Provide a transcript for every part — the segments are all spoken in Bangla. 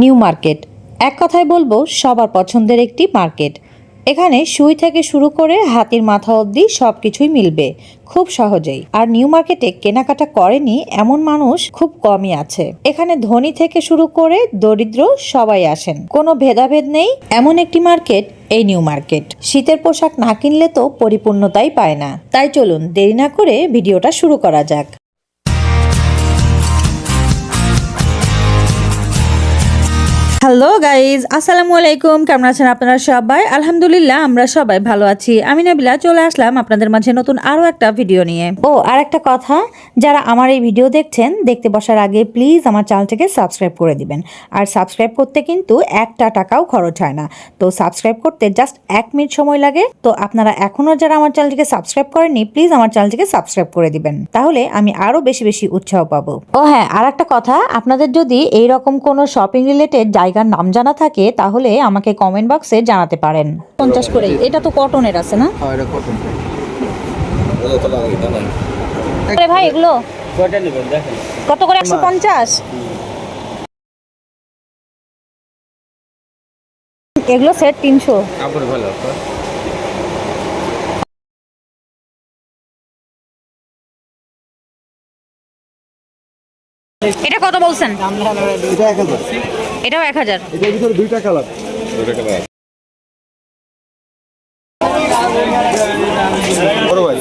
New market. এক কথায় বলব, সবার পছন্দের একটি মার্কেট। এখানে সুই থেকে শুরু করে হাতির মাথা অবধি সব কিছুই মিলবে, খুব সহজেই। আর নিউ মার্কেটে কেনাকাটা করেনি এমন মানুষ খুব কমই আছে। এখানে ধনী থেকে শুরু করে দরিদ্র সবাই আসেন। কোনো ভেদাভেদ নেই, এমন একটি মার্কেট এই নিউ মার্কেট। শীতের পোশাক না কিনলে তো পরিপূর্ণতাই পায় না। তাই চলুন, দেরি না করে ভিডিওটা শুরু করা যাক। হ্যালো গাইজ আসসালামু আলাইকুম কেমন আছেন আপনারা সবাই? আলহামদুলিল্লাহ, আমরা সবাই ভালো আছি। আমি নাবিলা, চলে আসলাম আপনাদের মাঝে নতুন আরও একটা ভিডিও নিয়ে। ও আর একটা কথা, যারা আমার এই ভিডিও দেখছেন, দেখতে বসার আগে প্লিজ আমার চ্যানেলটাকে সাবস্ক্রাইব করে দিবেন। আর সাবস্ক্রাইব করতে কিন্তু একটা টাকাও খরচ হয় না। তো সাবস্ক্রাইব করতে জাস্ট এক মিনিট সময় লাগে। তো আপনারা এখনও যারা আমার চ্যানেলটিকে সাবস্ক্রাইব করেননি প্লিজ আমার চ্যানেলটিকে সাবস্ক্রাইব করে দিবেন। তাহলে আমি আরও বেশি বেশি উৎসাহ পাবো। ও হ্যাঁ আর একটা কথা, আপনাদের যদি এইরকম কোনো শপিং রিলেটেড জায়গার নাম জানা থাকে তাহলে আমাকে কমেন্ট বক্সে জানাতে পারেন। পঞ্চাশ করে এটা তো কটনের আছে না? ভাই এগুলো? কয়টা নেবেন দেখেন। কত করে? একশো পঞ্চাশ? এগুলো সেট তিনশো। ভালো এটা কত বলছেন? এটা এক হাজার। এটাও এক হাজার। এটার ভিতরে দুইটা কালার বড় ভাই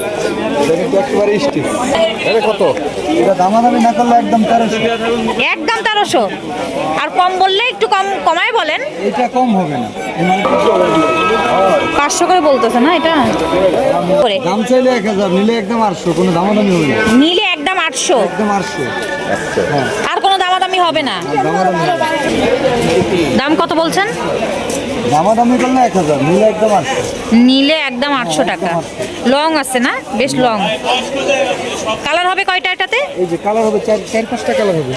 একেবারে স্টিল এটা কত? এটা দামাদামি না করলে একদম তেরোশো। একদম তেরোশো। আর কম বললে একটু কম কমায় বলেন। এটা কম হবে না। মানে পাঁচশো করে বলতেছে না এটা? দাম চাইলে এক হাজার নিলে একদম আটশো কোনো দামাদামি হবে না। নিলে একদম আটশো। একদম আটশো। আর কোনো দামাদামি হবে না। দাম কত বলছেন? দামাদামি করলে এক হাজার নিলে একদম আটশো। নিলে একদম আটশো টাকা। লং আছে না? বেশ লং। কালার হবে কয়টা এটাতে? এই যে কালার হবে চার চার পাঁচটা কালার হবে।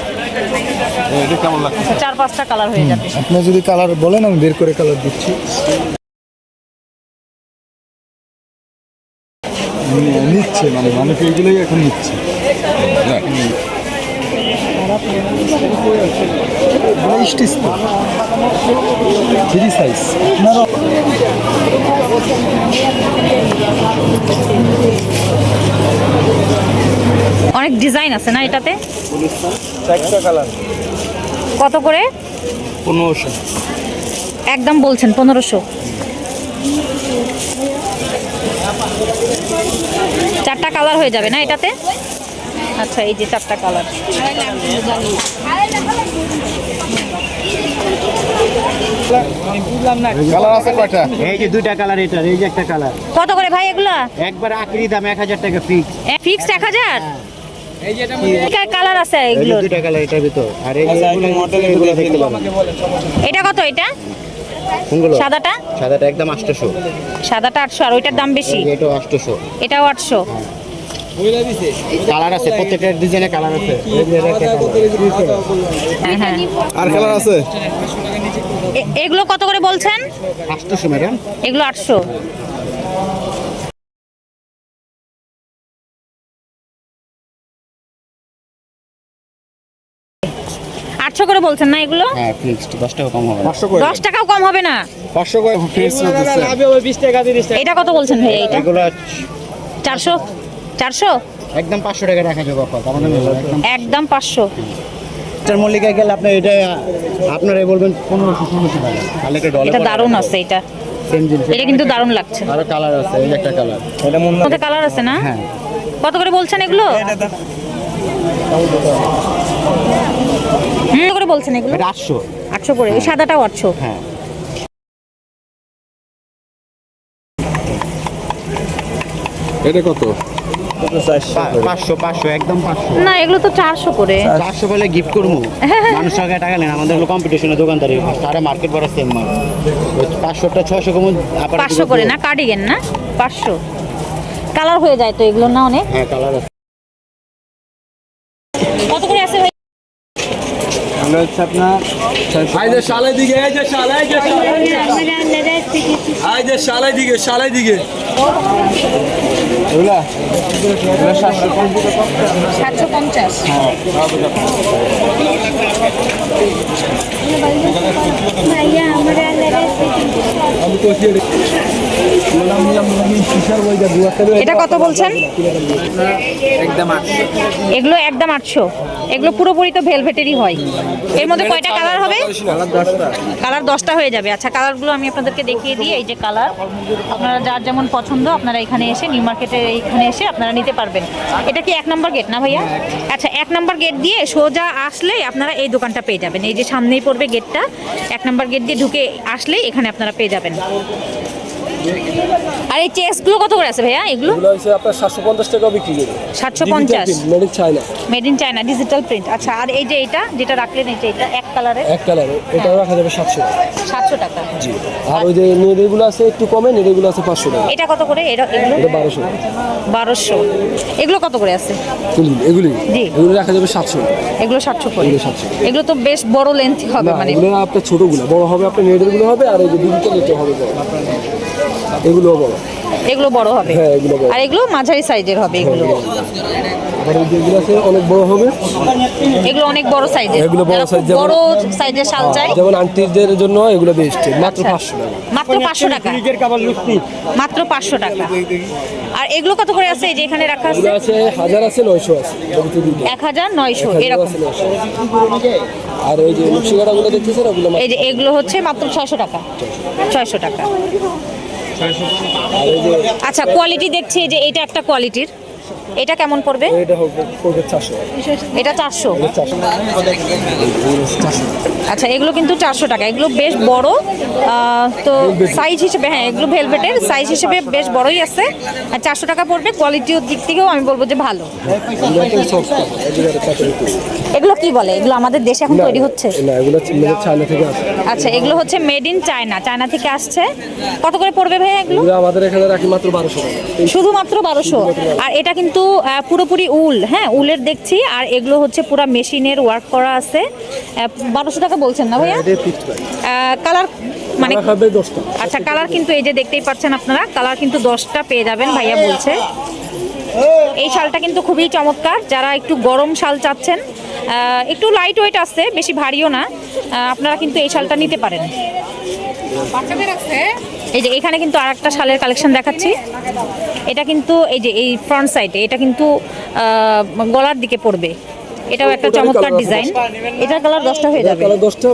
এটা কেমন লাগছে? আচ্ছা চার পাঁচটা কালার হয়ে যাবে। আপনি যদি কালার বলেন আমি বের করে কালার দিচ্ছি। নিচ্ছে মানে মানুষ এইগুলোই এখন নিচ্ছে। থ্রি সাইজ অনেক ডিজাইন আছে না এটাতে? কালার কত করে? পনেরোশো। একদম বলছেন পনেরোশো। চারটা কালার হয়ে যাবে না এটাতে? আচ্ছা এই যে চারটা কালার কালার আছে কয়টা? এই যে দুইটা কালার এটা এই যে একটা কালার কত করে ভাই এগুলা? একবার আখরি দাম এক হাজার টাকা ফিক্স ফিক্সড এক হাজার? কালার আছে এই যে কালার এটার ভিতর। আর এই মডেল এগুলো দেখতে পাবেন। এটা কত এটা? কোনগুলো? সাদাটা? সাদাটা একদম আটশোশো সাদাটা আটশো আর ওইটার দাম বেশি? এটাও আটশোশো এটাও আটশো। কালার আছে প্রত্যেকটা ডিজাইনে কালার আছে। হ্যাঁ হ্যাঁ। আর কালার আছে? এগুলো কত করে বলছেন? আটশোশো ম্যাডাম এগুলো আটশো। আটশো করে বলছেন না এগুলো? হ্যাঁ ফিক্সড দশ টাকা কম হবে দশ টাকাও কম হবে না? পাঁচশো করে ফ্রেশ এটা কত বলছেন ভাই এইটা? এগুলো চারশো? চারশো? একদম পাঁচশো টাকা রাখা যাবে মানে একদম একদম পাঁচশো। চার মল্লিকায় গেলে আপনি এটা আপনারাই বলবেন পনেরোশো ষোলোশো টাকা। তাহলে এটা ডলার এটা দারুণ আছে এটা। এটা কিন্তু দারুণ লাগছে। আরও কালার আছে এই একটা কালার এটা মধ্যে কালার আছে না? হ্যাঁ। কত করে বলছেন এগুলো? হুম করে বলছেন এগুলো? করে ওই সাদাটাও আটশো। হ্যাঁ। এটা কত? পাঁচশো পাঁচশো একদম পাঁচশো। না এগুলো তো চারশো করে। চারশো বলে গিফট করব। মানুষ টাকা টাকা নেন আমাদের হলো কম্পিটিশনের দোকানদারি মার্কেট বড় সেম মাল। ওই পাঁচশোটা ছশো পাঁচশো করে না কার্ডিগেন না? পাঁচশো। কালার হয়ে যায় তো এগুলো না অনেক? হ্যাঁ কালার আছে কত করে আছে ভাই আমরা হচ্ছে আপনার এই যে শালাই দিকে এই যে শালাই এই যে শালাই এই যে শালাই দিকে শালাই দিকে। এগুলা? এগুলা সাতশো পঞ্চাশ। ভাইয়া এটা কত বলছেন? এগুলো একদম আটশো। এগুলো পুরোপুরি তো ভেলভেটেরই হয়। এর মধ্যে কয়টা কালার হবে? কালার দশটা হয়ে যাবে। আচ্ছা কালারগুলো আমি আপনাদেরকে দেখিয়ে দিই। এই যে কালার আপনারা যার যেমন পছন্দ আপনারা এখানে এসে নিউ মার্কেটে এইখানে এসে আপনারা নিতে পারবেন। এটা কি এক নম্বর গেট না ভাইয়া? আচ্ছা এক নম্বর গেট দিয়ে সোজা আসলে আপনারা এই দোকানটা পেয়ে যাবেন। এই যে সামনেই পড়বে গেটটা এক নম্বর গেট দিয়ে ঢুকে আসলে এখানে আপনারা পেয়ে যাবেন। আর এই চেসগুলো কত করে আছে ভাইয়া এগুলো? এগুলো হচ্ছে আপনার সাতশো পঞ্চাশ টাকা বিক্রি করে। সাতশো পঞ্চাশ। Made in China made in China digital print আচ্ছা আর এই যে এটা যেটা রাখলেন যে এটা এক কালারের এক কালারে এটাও রাখা যাবে সাতশো সাতশো টাকা। জি আর ওই যে নেড়েগুলো আছে একটু কমে নেড়েগুলো আছে পাঁচশো টাকা। এটা কত করে? এটা এগুলো? এটা বারোশো। বারোশো। এগুলো কত করে আছে? এগুলি? জি। এগুলো রাখা যাবে সাতশো। এগুলো সাতশো করে। এগুলো 700 এগুলো তো বেশ বড় লেন্থ হবে মানে। এগুলো আপনার ছোটোগুলো বড় হবে আপনার নেড়েগুলো হবে আর এই যে ডিজিটাল এটা হবে বড় এগুলোও বড়। এগুলো বড় হবে। হ্যাঁ, এগুলো বড়। আর এগুলো মাঝারি সাইজের হবে এগুলো। আর যেগুলো আছে অনেক বড় হবে। এগুলো অনেক বড় সাইজের। এগুলো বড় যেমন- বড় সাইজের শাল চাই যেমন আন্টিদের জন্য এগুলো বেস্ট মাত্র আচ্ছা। পাঁচশো টাকা। মাত্র পাঁচশো টাকা। মাত্র পাঁচশো টাকা। আর এগুলো কত করে আছে? এই যে এখানে রাখা আছে। এগুলো আছে হাজার আছে নয়শো আছে। এগুলো দুটো। এক হাজার নয়শো হাজার এরকম। আর ওই যে লুচিকাটাগুলো দেখতেছেন ওগুলো এই যে এগুলো হচ্ছে মাত্র ছয়শো টাকা। ছয়শো। টাকা। আর এই যে আচ্ছা কোয়ালিটি দেখছি যে এটা একটা কোয়ালিটির এটা কেমন পড়বে? এটা পড়বে চারশো। এটা আচ্ছা এগুলো কিন্তু চারশো টাকা। এগুলো বেশ বড় তো সাইজ হিসেবে হ্যাঁ এগুলো ভেলভেটের সাইজ হিসেবে বেশ বড়ই আছে। আর চারশো টাকা পড়বে কোয়ালিটির দিক থেকেও আমি বলব যে ভালো। এগুলো কি বলে? এগুলো আমাদের দেশে এখন তৈরি হচ্ছে? আচ্ছা এগুলো হচ্ছে মেড ইন চায়না চায়না থেকে আসছে। কত করে পড়বে ভাই এগুলো? আমাদের এখানে রাখি মাত্র শুধুমাত্র বারোশো। আর এটা কিন্তু পুরোপুরি উল হ্যাঁ উলের দেখছি আর এগুলো হচ্ছে পুরো মেশিনের ওয়ার্ক করা আছে। বারোশো টাকা বলছেন না ভাইয়া? কালার মানে মানে আচ্ছা কালার কিন্তু এই যে দেখতেই পাচ্ছেন আপনারা কালার কিন্তু দশটা পেয়ে যাবেন ভাইয়া বলছে। এই শালটা কিন্তু খুবই চমৎকার যারা একটু গরম শাল চাচ্ছেন একটু লাইট ওয়েট আছে বেশি ভারীও না আপনারা কিন্তু এই শালটা নিতে পারেন। এই যে এখানে কিন্তু আর একটা শালের কালেকশন দেখাচ্ছি। এটা কিন্তু এই যে এই ফ্রন্ট সাইডে এটা কিন্তু গলার দিকে পড়বে। এটাও একটা চমৎকার ডিজাইন এটার কালার দশটা হয়ে যাবে। কালার দশটা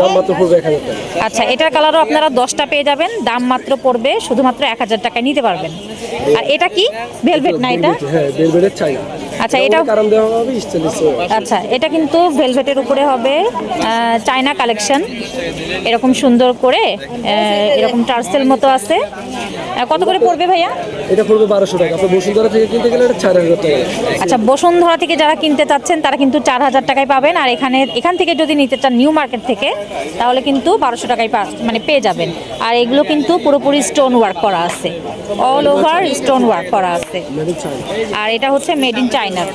দাম মাত্র পড়বে এক হাজার টাকা। আচ্ছা এটার কালারও আপনারা দশটা পেয়ে যাবেন দাম মাত্র পড়বে শুধুমাত্র এক হাজার টাকায় নিতে পারবেন। আর এটা কি? ভেলভেট না এটা? হ্যাঁ আচ্ছা এটা কারণ দেওয়া হবে আচ্ছা এটা কিন্তু ভেলভেটের উপরে হবে চায়না কালেকশন এরকম সুন্দর করে এরকম টার্সেল মতো আছে। কত করে পড়বে ভাইয়া? এটা পড়বে বারোশো টাকা। বসুন্ধরা থেকে কিনতে গেলে এটা চার হাজার টাকা আচ্ছা বসুন্ধরা থেকে যারা কিনতে চাচ্ছেন তারা কিন্তু চার হাজার টাকায় পাবেন। আর এখানে এখান থেকে যদি নিতে চান নিউ মার্কেট থেকে তাহলে কিন্তু বারোশো টাকায় পা মানে পেয়ে যাবেন। আর এগুলো কিন্তু পুরোপুরি স্টোন ওয়ার্ক করা আছে। অল ওভার স্টোন ওয়ার্ক করা আছে। আর এটা হচ্ছে মেড ইন চায়নার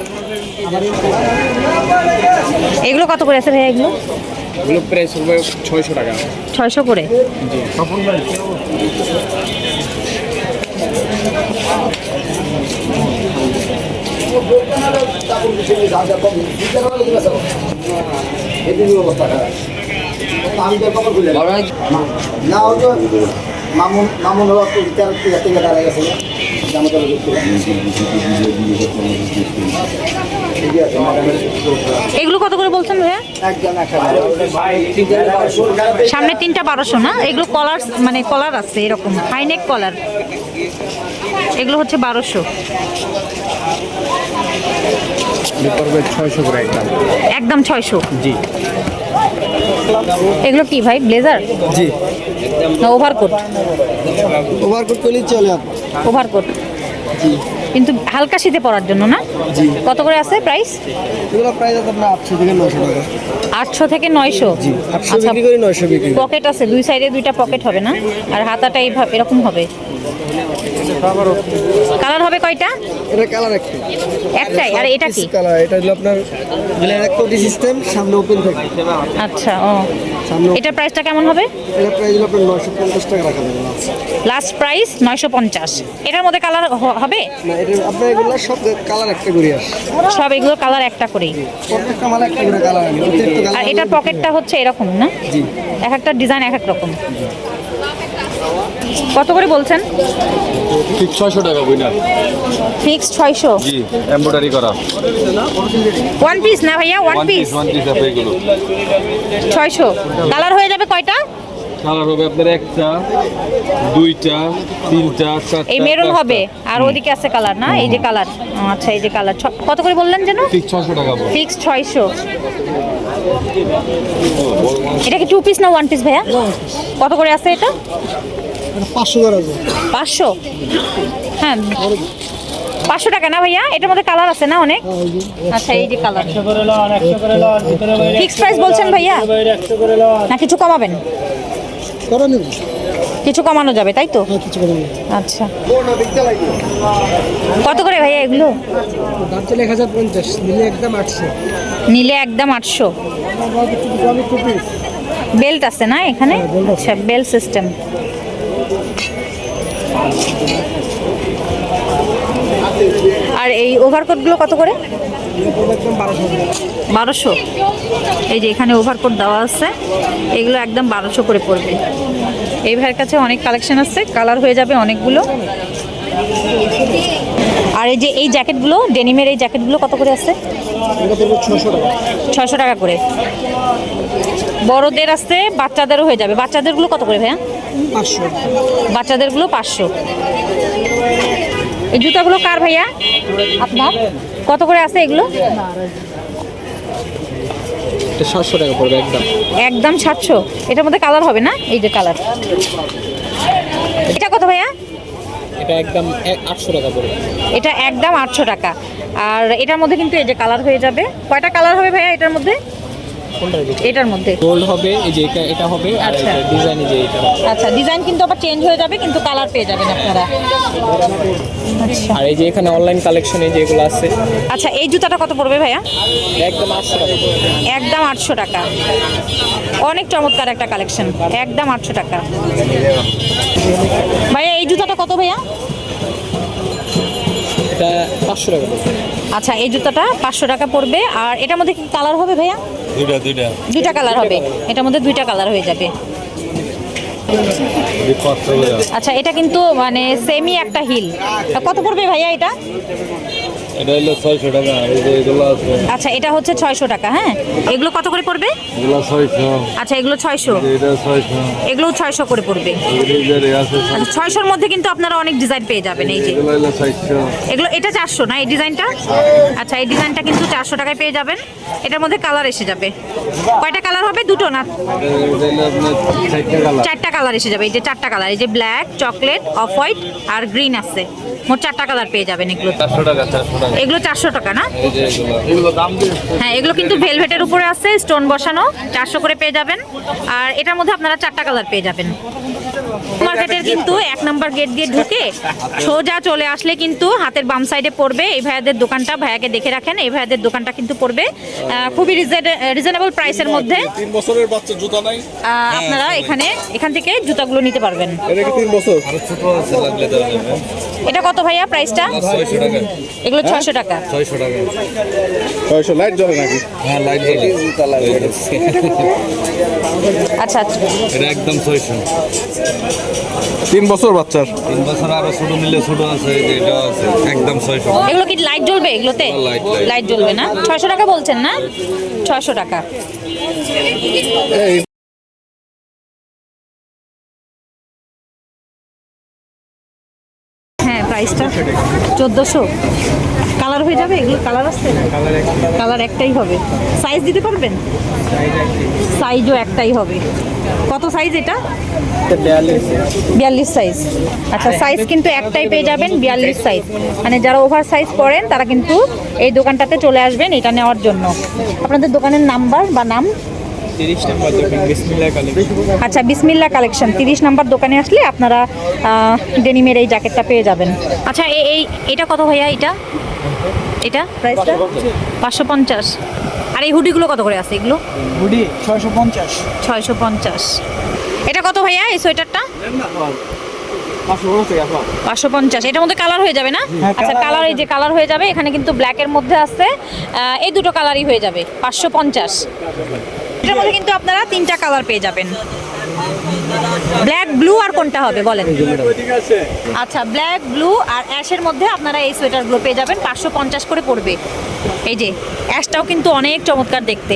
এগুলো কত করে আছে ভাইয়া এগুলো? এগুলো প্রাইস হবে ছয়শো টাকা। ছয়শো করে? না হয়তো মামুন মামুন হলো একটু বিচার থেকে দাঁড়ায় গেছে আমাদের ঠিকই আছে ম্যাডামের এগুলো কত করে বলছেন ভাইয়া? সামনে তিনটা বারোশো না? এগুলো কলার মানে কলার আছে এরকম হাইনেক কলার এগুলো হচ্ছে বারোশো। পড়বে ছয়শো করে একদম। একদম ছয়শো। জি। এগুলো কি ভাই ব্লেজার? জি। না ওভারকোট ওভারকোট করলেই চলে ওভারকোট ওভারকোট কিন্তু হালকা শীতে পরার জন্য না? কত করে আছে প্রাইস এগুলো প্রাইস আছে আপনার আটশো থেকে নশো টাকা। আটশো থেকে নয়শো? আটশো আচ্ছা বিক্রি করি নয়শো বিক্রি। পকেট আছে দুই সাইডে দুইটা পকেট হবে না? আর হাতাটা এইভাবে এরকম হবে? কালার হবে কয়টা? এটা কালার একটা একটাই আর এটা কি? কালার এটা হলো আপনার ব্লেড কোটি সিস্টেম সামনে ওপেন থাকে। আচ্ছা ও। এটার প্রাইসটা কেমন হবে? এটা প্রাইস হলো আপনার নশো পঞ্চাশ টাকা রাখা যাবে। লাস্ট প্রাইস নয়শো পঞ্চাশ। এটার মধ্যে কালার হবে? না এটা আপনার এগুলো সব কালার একটা করে আসে। সব এগুলো কালার একটা করেই। প্রত্যেকটা মালা একটা করে কালার আনি অতিরিক্ত আর এটার পকেটটা হচ্ছে এরকম না? জি। এক একটা ডিজাইন এক এক রকম। কত করে বলছেন? ঠিক ছয়শো টাকা বইনা ফিক্স ছয়শো? জি এমব্রয়ডারি করা। ওয়ান পিস না ভাইয়া? ওয়ান পিস ওয়ান পিস আছে এগুলো। ছয়শো। কালার হয়ে যাবে কয়টা? কালার হবে আপনার একটা দুইটা তিনটা চারটা এই মেরুন হবে। আর ওদিকে আছে কালার না? এই যে কালার। আচ্ছা এই যে কালার। কত করে বললেন যেন? ঠিক ছয়শো টাকা ফিক্স ছয়শো। এটা কি টু পিস না ওয়ান পিস ভাইয়া? কত করে আছে এটা? পাঁচশো পাঁচশো? হ্যাঁ। পাঁচশো টাকা না ভাইয়া? এটার মধ্যে কালার আছে না অনেক? আচ্ছা এই যে কালার। ফিক্স প্রাইস বলছেন ভাইয়া? না কিছু কমাবেন? করে নেব। কিছু কমানো যাবে তাই তো? কিছু করে আচ্ছা। কত করে ভাইয়া এগুলো? দাম চলে এক হাজার পঞ্চাশ নিলে একদম আটশো। নিলে একদম আটশো। বেল্ট আছে না এখানে? আচ্ছা বেল্ট সিস্টেম। আর এই ওভারকোটগুলো কত করে? বারোশো। এই যে এখানে ওভারকোট দেওয়া আছে, এগুলো একদম বারোশো করে পড়বে। এই ভাইয়ের কাছে অনেক কালেকশন আছে, কালার হয়ে যাবে অনেকগুলো। আর এই যে এই জ্যাকেটগুলো, ডেনিমের এই জ্যাকেটগুলো কত করে আছে? ছশো টাকা করে। বড়দের আছে, বাচ্চাদেরও হয়ে যাবে। বাচ্চাদেরগুলো কত করে ভাইয়া? পাঁচশো বাচ্চাদেরগুলো পাঁচশো। এই জুতাগুলো কার ভাইয়া? আপনার? কত করে আছে এগুলো? সাতশো টাকা পড়বে একদম। একদম সাতশো। এটার মধ্যে কালার হবে না? এই যে কালার। এটা কত ভাইয়া? এটা একদম আটশো টাকা পড়বে। এটা একদম আটশো টাকা। আর এটার মধ্যে কিন্তু এই যে কালার হয়ে যাবে। কয়টা কালার হবে ভাইয়া এটার মধ্যে? এটার মধ্যে। গোল্ড হবে এই যে এটা এটা হবে আর আচ্ছা। ডিজাইন যে এটা আচ্ছা ডিজাইন কিন্তু আবার চেঞ্জ হয়ে যাবে কিন্তু কালার পেয়ে যাবেন আপনারা। আচ্ছা। আর এই যে এখানে অনলাইন কালেকশনে যেগুলো আছে। আচ্ছা এই জুতাটা কত পড়বে ভাইয়া? একদম আটশো টাকা। একদম আটশো টাকা। অনেক চমৎকার একটা কালেকশন একদম আটশো টাকা। ভাইয়া এই জুতাটা কত ভাইয়া? পাঁচশো টাকা আচ্ছা এই জুতাটা পাঁচশো টাকা পড়বে। আর এটার মধ্যে কি কালার হবে ভাইয়া? দুইটা দুইটা। দুইটা কালার হবে। এটার মধ্যে দুইটা কালার হয়ে যাবে। আচ্ছা এটা কিন্তু মানে সেমি একটা হিল কত পড়বে ভাইয়া এটা? এটা হলো ছয়শো টাকা আর এই যে এগুলো আছে। আচ্ছা এটা হচ্ছে ছয়শো টাকা হ্যাঁ? এগুলো কত করে পড়বে? এগুলো ছয়শো। আচ্ছা এগুলো ছয়শো। এটা ছয়শো। এগুলো ছয়শো করে পড়বে। আচ্ছা ছয়শোর মধ্যে কিন্তু আপনারা অনেক ডিজাইন পেয়ে যাবেন এই যে। এগুলো হলো চারশো এগুলো এটা চারশো না এই ডিজাইনটা আচ্ছা এই ডিজাইনটা কিন্তু চারশো টাকায় পেয়ে যাবেন। এটার মধ্যে কালার এসে যাবে। কয়টা কালার হবে? দুটো না? চারটে কালার চারটা কালার এসে যাবে এই যে চারটা কালার এই যে ব্ল্যাক চকলেট অফ হোয়াইট আর গ্রিন আছে। মোট চারটা কালার পেয়ে যাবেন এগুলো চারশো টাকা চারশো টাকা। এগুলো চারশো টাকা না? হ্যাঁ এগুলো কিন্তু ভেলভেটের উপরে আছে, স্টোন বসানো, চারশো করে পেয়ে যাবেন। আর এটার মধ্যে আপনারা চারটা কালার পেয়ে যাবেন। মার্কেটের কিন্তু এক নম্বর গেট দিয়ে ঢুকে সোজা চলে আসলে কিন্তু হাতের বাম সাইডে পড়বে। এই ভাইয়াদের দোকানটা ভাইয়াকে দেখে রাখেন। এই ভাইয়াদের দোকানটা কিন্তু পড়বে খুবই রিজনেবল প্রাইসের মধ্যে। তিন বছরের বাচ্চা জুতা নাই? আপনারা এখানে এখান থেকে জুতাগুলো নিতে পারবেন। এটা কি তিন বছর? আরও ছোট আছে লাগলে দেওয়া যাবে এটা কত ভাইয়া প্রাইসটা এগুলো ছয়শো টাকা। ছয়শো টাকা। ছয়শো লাইট জ্বলে নাকি? হ্যাঁ লাইট জ্বলে। জুতা লাগবে আচ্ছা আচ্ছা। এটা একদম ছয়শো। তিন বছর বাচ্চার? তিন বছর আরও ছোট নিলে ছোট আছে যে এটা আছে একদম ছয়শো। এগুলো কি লাইট জ্বলবে এগুলোতে? লাইট, জ্বলবে না? ছয়শো টাকা বলছেন না? ছয়শো টাকা। হ্যাঁ প্রাইসটা চোদ্দোশো। কালার হয়ে যাবে? এগুলো কালার আসছে কালার একটাই হবে। সাইজ দিতে পারবেন? সাইজও একটাই। হবে। কত সাইজ এটা? বিয়াল্লিশ সাইজ আচ্ছা সাইজ কিন্তু একটাই পেয়ে যাবেন বিয়াল্লিশ সাইজ মানে যারা ওভার সাইজ পড়েন তারা কিন্তু এই দোকানটাতে চলে আসবেন এটা নেওয়ার জন্য। আপনাদের দোকানের নাম্বার বা নাম? তিরিশ নম্বর দোকান বিসমিল্লাহ কালেকশন আচ্ছা বিসমিল্লা কালেকশন তিরিশ নাম্বার দোকানে আসলে আপনারা ডেনিমের এই জ্যাকেটটা পেয়ে যাবেন। আচ্ছা এই এই এটা কত ভাইয়া এটা? এটা? প্রাইসটা পাঁচশো পঞ্চাশ। আর এই হুডিগুলো কত করে আছে এগুলো? হুডি ছয়শো পঞ্চাশ। ছয়শো পঞ্চাশ। এটা কত ভাইয়া এই সোয়েটারটা? পাঁচশো পঞ্চাশ। এটার মধ্যে কালার হয়ে যাবে না? আচ্ছা কালার এই যে কালার হয়ে যাবে এখানে কিন্তু ব্ল্যাকের মধ্যে আছে। এই দুটো কালারই হয়ে যাবে পাঁচশো পঞ্চাশ। এটার মধ্যে কিন্তু আপনারা তিনটা কালার পেয়ে যাবেন। ব্ল্যাক ব্লু আর কোনটা হবে বলেন। আচ্ছা ব্ল্যাক ব্লু আর অ্যাশের মধ্যে আপনারা এই সোয়েটারগুলো পেয়ে যাবেন পাঁচশো পঞ্চাশ করে পড়বে। এই যে অ্যাশটাও কিন্তু অনেক চমৎকার দেখতে।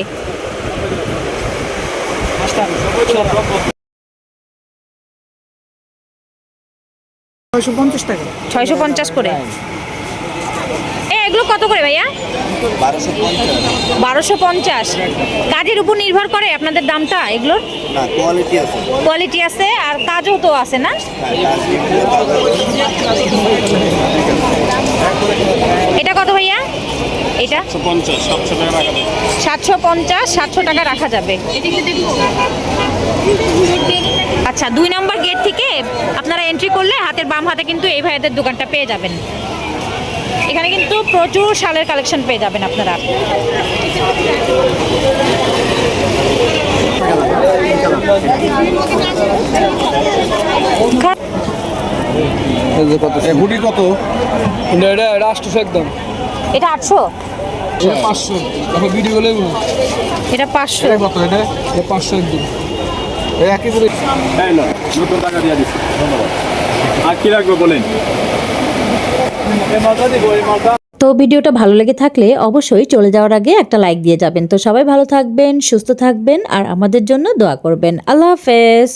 ছয়শো পঞ্চাশ করে? কত করে ভাইয়া? বারোশো পঞ্চাশ। কাজের উপর নির্ভর করে আপনাদের দামটা এগুলোর? কোয়ালিটি আছে। আর কাজও তো আছে না? এটা কত ভাইয়া? এটা? সাতশো পঞ্চাশ সাতশো টাকা রাখা যাবে। আচ্ছা দুই নম্বর গেট থেকে আপনারা এন্ট্রি করলে হাতের বাম হাতে কিন্তু এই ভাইয়াদের দোকানটা পেয়ে যাবেন। কিন্তু প্রচুর শালের কালেকশন পেয়ে যাবেন আপনারা। হুডি কত? এটা এটা এটা একদম। এটা আটশো? পাঁচশো। এখন ভিডিও গুলো এটা পাঁচশো। এটা কত? এটা এটা পাঁচশো একদম। একই করে নতুন টাকা দিয়ে দিচ্ছি। ধন্যবাদ। আর কি লাগবে বলেন? তো ভিডিওটা ভালো লেগে থাকলে অবশ্যই চলে যাওয়ার আগে একটা লাইক দিয়ে যাবেন। তো সবাই ভালো থাকবেন, সুস্থ থাকবেন, আর আমাদের জন্য দোয়া করবেন। আল্লাহ হাফেজ।